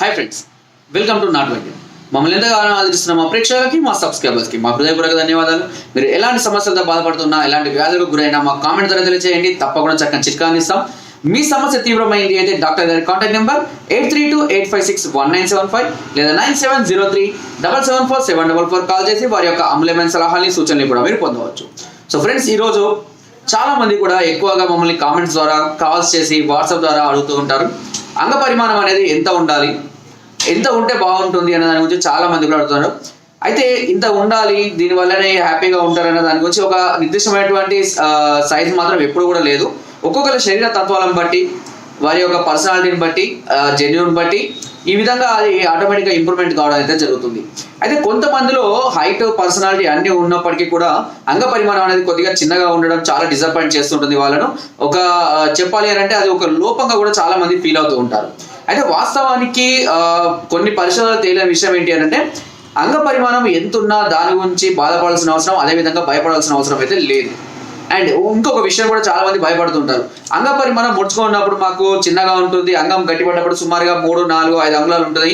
Hi friends welcome to నాట్ వైద్యం మమ్మల్ని ఎంతగానో ఆదరిస్తున్న మా ప్రేక్షకులకి మా సబ్స్క్రైబర్స్కి మా హృదయపూర్వక ధన్యవాదాలు. మీరు ఎలాంటి సమస్యలతో బాధపడుతున్నా ఎలాంటి వ్యాధులకు గురైనా మా కామెంట్ ద్వారా తెలియజేయండి తప్పకుండా చక్కని చిట్కాని ఇస్తాం. మీ సమస్య తీవ్రమైంది అయితే డాక్టర్ గారి contact number eight three two eight five six one nine seven five లేదా nine seven zero three double seven four seven double four call చేసి వారి యొక్క అమూల్యమైన సలహాలని సూచనలు కూడా మీరు పొందవచ్చు. సో ఫ్రెండ్స్ ఈరోజు చాలా మంది కూడా ఎక్కువగా మమ్మల్ని కామెంట్స్ ద్వారా కాల్స్ చేసి వాట్సాప్ ద్వారా అడుగుతూ ఉంటారు. అంగ పరిమాణం అనేది ఎంత ఉండాలి? ఎంత ఉంటే బాగుంటుంది అనే దాని గురించి చాలా మంది కూడా అడుగుతున్నారు అయితే ఇంత ఉండాలి దీని వల్లనే హ్యాపీగా ఉంటారనే దాని గురించి ఒక నిర్దిష్టమైనటువంటి సైజ్ మాత్రం ఎప్పుడు కూడా లేదు. ఒక్కొక్కరి శరీర తత్వాలను బట్టి వారి యొక్క పర్సనాలిటీని బట్టి జెన్యున్ బట్టి ఈ విధంగా అది ఆటోమేటిక్గా ఇంప్రూవ్మెంట్ కావడం అయితే జరుగుతుంది. అయితే కొంతమందిలో హైట్ పర్సనాలిటీ అన్నీ ఉన్నప్పటికీ కూడా అంగ పరిమాణం అనేది కొద్దిగా చిన్నగా ఉండడం చాలా డిసప్పాయింట్ చేస్తుంటుంది వాళ్ళను. ఒక చెప్పాలి అని అంటే అది ఒక లోపంగా కూడా చాలా మంది ఫీల్ అవుతూ ఉంటారు. అయితే వాస్తవానికి కొన్ని పరిశోధనలు తేలిన విషయం ఏంటి అని అంటే అంగ పరిమాణం ఎంతున్నా దాని గురించి బాధపడాల్సిన అవసరం అదేవిధంగా భయపడాల్సిన అవసరం అయితే లేదు. అండ్ ఇంకొక విషయం కూడా చాలా మంది భయపడుతుంటారు. అంగ పరిమాణం ముడుచుకున్నప్పుడు మాకు చిన్నగా ఉంటుంది అంగం గట్టిపడ్డప్పుడు సుమారుగా మూడు నాలుగు ఐదు అంగుళాలు ఉంటుంది.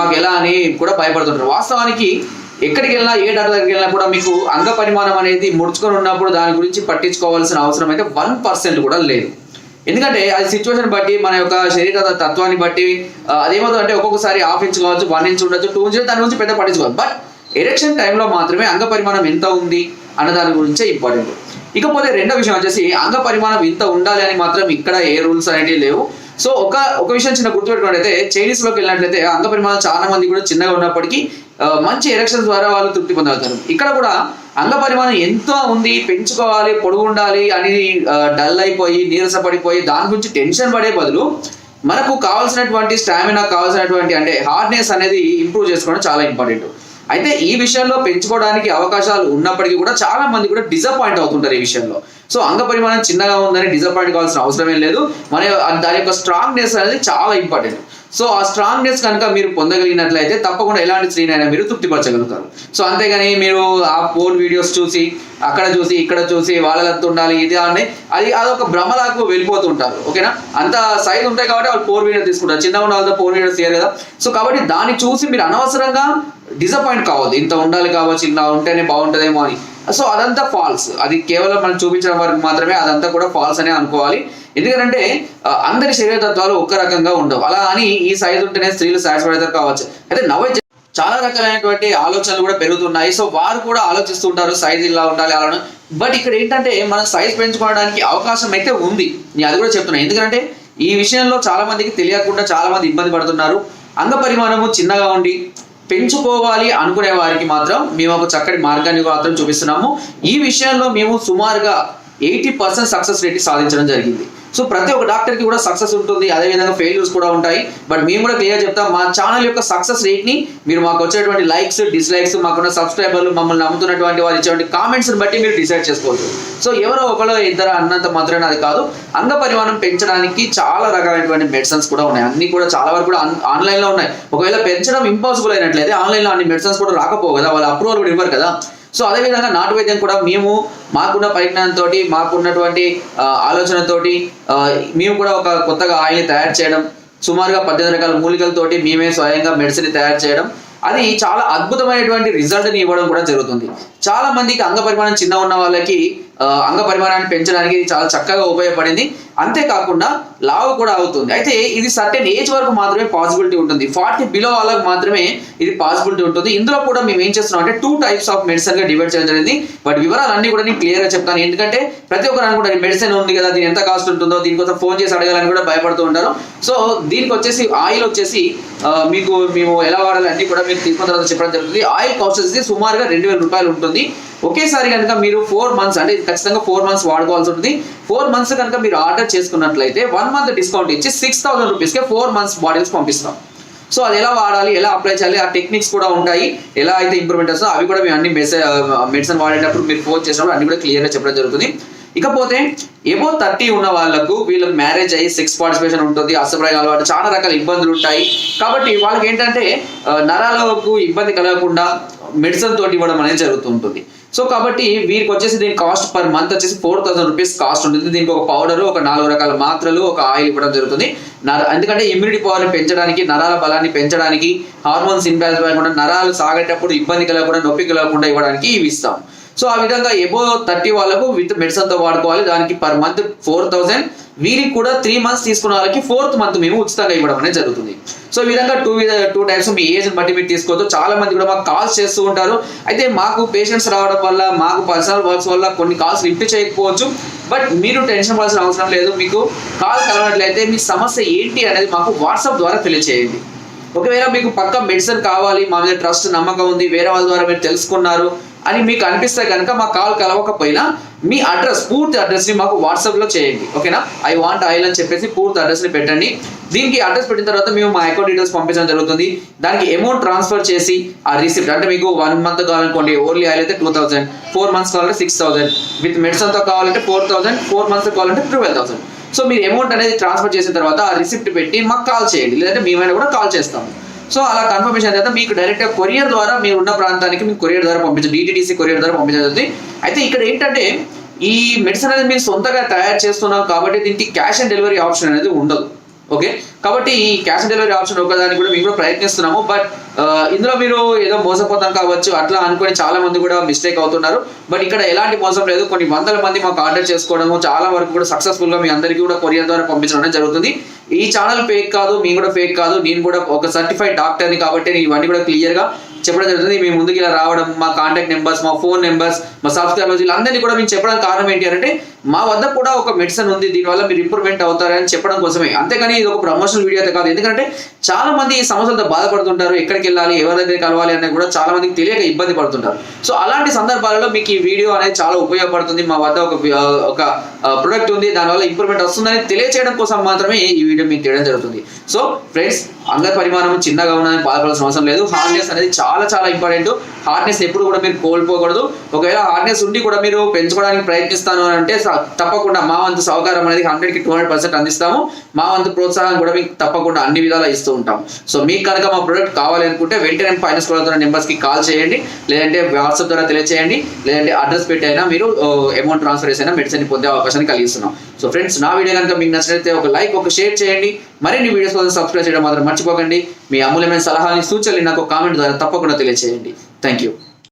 మాకు ఎలా అని కూడా భయపడుతుంటారు. వాస్తవానికి ఎక్కడికి వెళ్ళినా ఏ డాక్టర్ దగ్గరికి వెళ్ళినా కూడా మీకు అంగ పరిమాణం అనేది ముడుచుకొని ఉన్నప్పుడు దాని గురించి పట్టించుకోవాల్సిన అవసరం అయితే వన్ పర్సెంట్ కూడా లేదు. ఎందుకంటే అది సిచ్యువేషన్ బట్టి మన యొక్క శరీర తత్వాన్ని బట్టి అదేమవుతుంది అంటే ఒక్కొక్కసారి హాఫ్ ఇంచ్ కావచ్చు వన్ ఇంచ్ ఉండొచ్చు టూ ఇంచ్ దాని గురించి పెద్ద పట్టించుకోవాలి బట్ ఎరెక్షన్ టైంలో మాత్రమే అంగ పరిమాణం ఎంత ఉంది అన్న దాని గురించే ఇంపార్టెంట్. ఇకపోతే రెండో విషయం వచ్చేసి అంగ పరిమాణం ఇంత ఉండాలి అని మాత్రం ఇక్కడ ఏ రూల్స్ అనేటివి లేవు. సో ఒక ఒక విషయం చిన్న గుర్తుపెట్టుకున్నట్లయితే చైనీస్లోకి వెళ్ళినట్లయితే అంగ పరిమాణం చాలా మంది కూడా చిన్నగా ఉన్నప్పటికీ మంచి ఎరక్షన్ ద్వారా వాళ్ళు తృప్తి పొందగలుగుతారు. ఇక్కడ కూడా అంగ పరిమాణం ఎంత ఉంది పెంచుకోవాలి పొడుగు ఉండాలి అని డల్ అయిపోయి నీరసపడిపోయి దాని గురించి టెన్షన్ పడే బదులు మనకు కావాల్సినటువంటి స్టామినా కావాల్సినటువంటి అంటే హార్డ్నెస్ అనేది ఇంప్రూవ్ చేసుకోవడం చాలా ఇంపార్టెంట్ అయితే ఈ విషయంలో పెంచుకోవడానికి అవకాశాలు ఉన్నప్పటికీ కూడా చాలా మంది కూడా డిసప్పాయింట్ అవుతుంటారు ఈ విషయంలో. సో అంగ పరిమాణం చిన్నగా ఉందని డిసప్పాయింట్ కావాల్సిన అవసరం ఏం లేదు మన దాని యొక్క స్ట్రాంగ్నెస్ అనేది చాలా ఇంపార్టెంట్ సో ఆ స్ట్రాంగ్నెస్ కనుక మీరు పొందగలిగినట్లయితే తప్పకుండా ఎలాంటి స్త్రీనైనా మీరు తృప్తిపరచగలుగుతారు. సో అంతేగాని మీరు ఆ ఫోన్ వీడియోస్ చూసి అక్కడ చూసి ఇక్కడ చూసి వాళ్ళంత ఉండాలి ఇది అని అది అదొక భ్రమలకు వెళ్ళిపోతుంటారు. ఓకేనా? అంత సైజ్ ఉంటాయి కాబట్టి వాళ్ళు ఫోర్ వీడియో తీసుకుంటారు. చిన్న ఉన్న వాళ్ళతో ఫోర్ వీడియోస్ తీయలేదా సో కాబట్టి దాన్ని చూసి మీరు అనవసరంగా డిసప్పాయింట్ కావద్దు. ఇంత ఉండాలి కావచ్చు ఇలా ఉంటేనే బాగుంటుందేమో అని. సో అదంతా ఫాల్స్ అది కేవలం మనం చూపించడం వరకు మాత్రమే అదంతా కూడా ఫాల్స్ అనే అనుకోవాలి. ఎందుకంటే అందరి శరీర తత్వాలు ఒక్క రకంగా ఉండవు. అలా అని ఈ సైజ్ ఉంటేనే స్త్రీలు సాటిస్ఫైడ్ అవుతారు కావచ్చు. అయితే నవ్వే చాలా రకాలైనటువంటి ఆలోచనలు కూడా పెరుగుతున్నాయి. సో వారు కూడా ఆలోచిస్తుంటారు సైజ్ ఇలా ఉండాలి అలా బట్ ఇక్కడ ఏంటంటే మనం సైజ్ పెంచుకోవడానికి అవకాశం అయితే ఉంది. నేను అది కూడా చెప్తున్నాను ఎందుకంటే ఈ విషయంలో చాలా మందికి తెలియకుండా చాలా మంది ఇబ్బంది పడుతున్నారు. అంగ పరిమాణము చిన్నగా ఉండి పెంచుకోవాలి అనుకునే వారికి మాత్రం మేము ఒక చక్కటి మార్గాన్ని మాత్రం చూపిస్తున్నాము. ఈ విషయంలో మేము సుమారుగా ఎయిటీ పర్సెంట్ సక్సెస్ రేట్ సాధించడం జరిగింది. సో ప్రతి ఒక్క డాక్టర్కి కూడా సక్సెస్ ఉంటుంది. అదేవిధంగా ఫెయిల్యూర్స్ కూడా ఉంటాయి. బట్ మేము కూడా క్లియర్ చెప్తాం మా ఛానల్ యొక్క సక్సెస్ రేట్ని మీరు మాకు వచ్చేటువంటి లైక్స్ డిస్లైక్స్ మాకున్న సబ్స్క్రైబర్లు మమ్మల్ని నమ్ముతున్నటువంటి వారు ఇచ్చేటువంటి కామెంట్స్ని బట్టి మీరు డిసైడ్ చేసుకోవచ్చు. సో ఎవరో ఒకరు ఇద్దరు అన్నంత మాత్రమే అది కాదు. అంగ పరిమాణం పెంచడానికి చాలా రకాలైనటువంటి మెడిసిన్స్ కూడా ఉన్నాయి. అన్ని కూడా చాలా వరకు కూడా ఆన్లైన్లో ఉన్నాయి. ఒకవేళ పెంచడం ఇంపాసిబుల్ అయినట్లయితే ఆన్లైన్లో అన్ని మెడిసిన్స్ కూడా రాకపోవు కదా. వాళ్ళు అప్రూవల్ కూడా ఇవ్వరు కదా. సో అదేవిధంగా నాటు వైద్యం కూడా మేము మాకున్న పరిజ్ఞానంతో మాకున్నటువంటి ఆ, ఆలోచనతోటి మేము కూడా ఒక కొత్తగా ఆయిల్ని తయారు చేయడం సుమారుగా పద్దెనిమిది రకాల మూలికలతోటి మేమే స్వయంగా మెడిసిన్ తయారు చేయడం అది చాలా అద్భుతమైనటువంటి రిజల్ట్ని ఇవ్వడం కూడా జరుగుతుంది. చాలా మందికి అంగ పరిమాణం చిన్న ఉన్న వాళ్ళకి అంగ పరిమాణాన్ని పెంచడానికి చాలా చక్కగా ఉపయోగపడింది. అంతేకాకుండా లావు కూడా అవుతుంది. అయితే ఇది సర్టెన్ ఏజ్ వరకు మాత్రమే పాసిబిలిటీ ఉంటుంది. ఫార్టీ బిలో వాళ్ళకి మాత్రమే ఇది పాసిబిలిటీ ఉంటుంది. ఇందులో కూడా మేము ఏం చేస్తున్నాం అంటే టూ టైప్స్ ఆఫ్ మెడిసిన్గా డివైడ్ చేయడం జరిగింది. బట్ వివరాలు కూడా నేను క్లియర్గా చెప్తాను. ఎందుకంటే ప్రతి ఒక్కరు అనుకుంటారు మెడిసిన్ ఉంది కదా దీని ఎంత కాస్ట్ ఉంటుందో దీనికోసం ఫోన్ చేసి అడగాలని కూడా భయపడుతూ ఉంటారు. సో దీనికి వచ్చేసి ఆయిల్ వచ్చేసి మీకు మేము ఎలా వాడాలి అన్ని కూడా మీకు తీసుకున్న తర్వాత చెప్పడం జరుగుతుంది. ఆయిల్ కాస్ట్ వచ్చేసి సుమారుగా రెండు వేల రూపాయలు ఉంటుంది. ఒకేసారి కనుక మీరు ఫోర్ మంత్స్ అంటే ఖచ్చితంగా ఫోర్ మంత్స్ వాడుకోవాల్సి ఉంటుంది. ఫోర్ మంత్స్ కనుక మీరు ఆర్డర్ చేసుకున్నట్లయితే వన్ మంత్ డిస్కౌంట్ ఇచ్చి సిక్స్ థౌసండ్ రూపీస్కే ఫోర్ మంత్స్ బాటిల్స్ పంపిస్తాం. సో అది ఎలా వాడాలి ఎలా అప్లై చేయాలి ఆ టెక్నిక్స్ కూడా ఉంటాయి. ఎలా అయితే ఇంప్రూవ్మెంట్ వస్తుందో అవి కూడా మేము అన్ని మెసేజ్ మెడిసిన్ వాడేటప్పుడు మీరు ఫోన్ చేసినప్పుడు అన్ని కూడా క్లియర్గా చెప్పడం జరుగుతుంది. ఇకపోతే ఏమో థర్టీ ఉన్న వాళ్ళకు వీళ్ళకి మ్యారేజ్ అయ్యి సెక్స్ పార్టిసిపేషన్ ఉంటుంది అసభ్రాయం అలవాటు చాలా రకాల ఇబ్బందులు ఉంటాయి. కాబట్టి వాళ్ళకి ఏంటంటే నరాలకు ఇబ్బంది కలగకుండా మెడిసిన్ తోటి ఇవ్వడం అనేది జరుగుతుంటుంది సో కాబట్టి వీరికి వచ్చేసి దీని కాస్ట్ పర్ మంత్ వచ్చేసి ఫోర్ థౌసండ్ రూపీస్ కాస్ట్ ఉంటుంది. దీనికి ఒక పౌడర్ ఒక నాలుగు రకాల మాత్రలు ఒక ఆయిల్ ఇవ్వడం జరుగుతుంది. నర- ఎందుకంటే ఇమ్యూనిటీ పవర్ని పెంచడానికి నరాల బలాన్ని పెంచడానికి హార్మోన్స్ ఇంబ్యాలెన్స్ కాకుండా నరాలు సాగేటప్పుడు ఇబ్బంది కలగకుండా నొప్పి కలగకుండా ఇవ్వడానికి ఇవి ఇస్తాం. సో ఆ విధంగా ఎబో థర్టీ వాళ్ళకు విత్ మెడిసిన్తో వాడుకోవాలి. దానికి పర్ మంత్ ఫోర్ థౌసండ్ వీరికి కూడా త్రీ మంత్స్ తీసుకున్న వాళ్ళకి ఫోర్త్ మంత్ మేము ఉచితంగా ఇవ్వడం అనేది జరుగుతుంది. సో ఈ విధంగా టూ టూ టైప్స్ మీ ఏజ్ బట్టి మీరు తీసుకోవచ్చు. చాలా మంది కూడా మాకు కాల్స్ చేస్తూ ఉంటారు. అయితే మాకు పేషెంట్స్ రావడం వల్ల మాకు పర్సనల్ వర్క్స్ వల్ల కొన్ని కాల్స్ లిఫ్ట్ చేయకపోవచ్చు. బట్ మీరు టెన్షన్ పడాల్సిన అవసరం లేదు. మీకు కాల్ కలవనట్లయితే మీ సమస్య ఏంటి అనేది మాకు వాట్సాప్ ద్వారా తెలియచేయండి. ఒకవేళ మీకు పక్క మెడిసిన్ కావాలి మా మీద ట్రస్ట్ నమ్మకం ఉంది వేరే వాళ్ళ ద్వారా మీరు తెలుసుకున్నారు అని మీకు అనిపిస్తే కనుక మా కాల్ కలవకపోయినా మీ అడ్రస్ పూర్తి అడ్రస్ని మాకు వాట్సాప్లో చేయండి. ఓకేనా? ఐ వాంట్ ఆయిల్ అని చెప్పేసి పూర్తి అడ్రస్ని పెట్టండి. దీనికి అడ్రస్ పెట్టిన తర్వాత మేము మా అకౌంట్ డీటెయిల్స్ పంపించడం జరుగుతుంది. దానికి అమౌంట్ ట్రాన్స్ఫర్ చేసి ఆ రిసిప్ట్ అంటే మీకు వన్ మంత్ కావాలనుకోండి ఓన్లీ ఆయిల్ అయితే టూ థౌసండ్ ఫోర్ మంత్స్ కావాలంటే సిక్స్ థౌసండ్ విత్ మెడిసిన్తో కావాలంటే ఫోర్ థౌసండ్ ఫోర్ మంత్స్ కావాలంటే ట్వెల్వ్ థౌసండ్ సో మీరు అమౌంట్ అనేది ట్రాన్స్ఫర్ చేసిన తర్వాత ఆ రిసిప్ట్ పెట్టి మాకు కాల్ చేయండి. లేదంటే మేమైనా కూడా కాల్ చేస్తాము. సో అలా కన్ఫర్మేషన్ తర్వాత మీకు డైరెక్ట్గా కొరియర్ ద్వారా మీరు ఉన్న ప్రాంతానికి మీకు కొరియర్ ద్వారా పంపించండి డిటిడిసి కొరియర్ ద్వారా పంపించదు అయితే ఇక్కడ ఏంటంటే ఈ మెడిసిన్ అనేది మీరు సొంతగా తయారు చేస్తున్నాం కాబట్టి దీనికి క్యాష్ ఆన్ డెలివరీ ఆప్షన్ అనేది ఉండదు. ఓకే కాబట్టి ఈ క్యాష్ ఆన్ డెలివరీ ఆప్షన్ ఒకదానికి కూడా మేము కూడా ప్రయత్నిస్తున్నాము. బట్ ఇందులో మీరు ఏదో మోసపోతాం కావచ్చు అట్లా అనుకుని చాలా మంది కూడా మిస్టేక్ అవుతున్నారు. బట్ ఇక్కడ ఎలాంటి మోసం లేదు. కొన్ని వందల మంది మాకు ఆర్డర్ చేసుకోవడము చాలా వరకు కూడా సక్సెస్ఫుల్గా మీ అందరికీ కూడా కొరియర్ ద్వారా పంపించడం అనేది జరుగుతుంది. ఈ ఛానల్ ఫేక్ కాదు మేము కూడా ఫేక్ కాదు నేను కూడా ఒక సర్టిఫైడ్ డాక్టర్ని కాబట్టి నేను ఇవన్నీ కూడా క్లియర్గా చెప్పడం జరుగుతుంది. మీ ముందుకు ఇలా రావడం మా కాంటాక్ట్ నెంబర్స్ మా ఫోన్ నెంబర్స్ మా సబ్స్క్రైబర్స్ వీళ్ళందరినీ కూడా మేము చెప్పడానికి కారణం ఏంటి అంటే మా వద్ద కూడా ఒక మెడిసిన్ ఉంది దీనివల్ల మీరు ఇంప్రూవ్మెంట్ అవుతారని చెప్పడం కోసమే. అంతేకాని ఇది ఒక ప్రమోషనల్ వీడియో అయితే కాదు. ఎందుకంటే చాలా మంది ఈ సమస్యలతో బాధపడుతుంటారు ఎక్కడికి వెళ్ళాలి ఎవరి దగ్గర కలవాలి అనేది కూడా చాలా మందికి తెలియక ఇబ్బంది పడుతుంటారు. సో అలాంటి సందర్భాలలో మీకు ఈ వీడియో అనేది చాలా ఉపయోగపడుతుంది. మా వద్ద ఒక ఒక ప్రొడక్ట్ ఉంది దానివల్ల ఇంప్రూవ్మెంట్ వస్తుందని తెలియచేయడం కోసం మాత్రమే ఈ వీడియో మీకు తీయడం జరుగుతుంది. సో ఫ్రెండ్స్ అంగ పరిమాణం చిన్నగా ఉన్నదని బాధపడాల్సిన అవసరం లేదు. హార్డ్నెస్ అనేది చాలా చాలా ఇంపార్టెంట్ హార్డ్నెస్ ఎప్పుడు కూడా మీరు కోల్పోకూడదు. ఒకవేళ హార్డ్నెస్ ఉండి కూడా మీరు పెంచుకోవడానికి ప్రయత్నిస్తాను అంటే తప్పకుండా మా వంతు సహకారం అనేది హండ్రెడ్కి టూ హండ్రెడ్ పర్సెంట్ అందిస్తాము. మా వంతు ప్రోత్సాహం కూడా మీకు తప్పకుండా అన్ని విధాలా ఇస్తూ ఉంటాం సో మీకు కనుక మా ప్రొడక్ట్ కావాలి అనుకుంటే వెంటనే ఫైనాన్స్ స్కూల్ ద్వారా నెంబర్స్కి కాల్ చేయండి. లేదంటే వాట్సాప్ ద్వారా తెలియచేయండి. లేదంటే అడ్రస్ పెట్టి అయినా మీరు అమౌంట్ ట్రాన్స్ఫర్ చేసైనా మెడిసిన్ పొందే అవకాశాన్ని కలిగిస్తున్నాం. సో ఫ్రెండ్స్ నా వీడియో కనుక మీకు నచ్చినట్లయితే ఒక లైక్ ఒక షేర్ చేయండి. మరిన్ని వీడియోస్ కోసం సబ్స్క్రైబ్ చేయడం మాత్రం మర్చిపోకండి. మీ అమూల్యమైన సలహాని సూచనలు నాకు కామెంట్ ద్వారా తప్పకుండా తెలియచేయండి. Thank you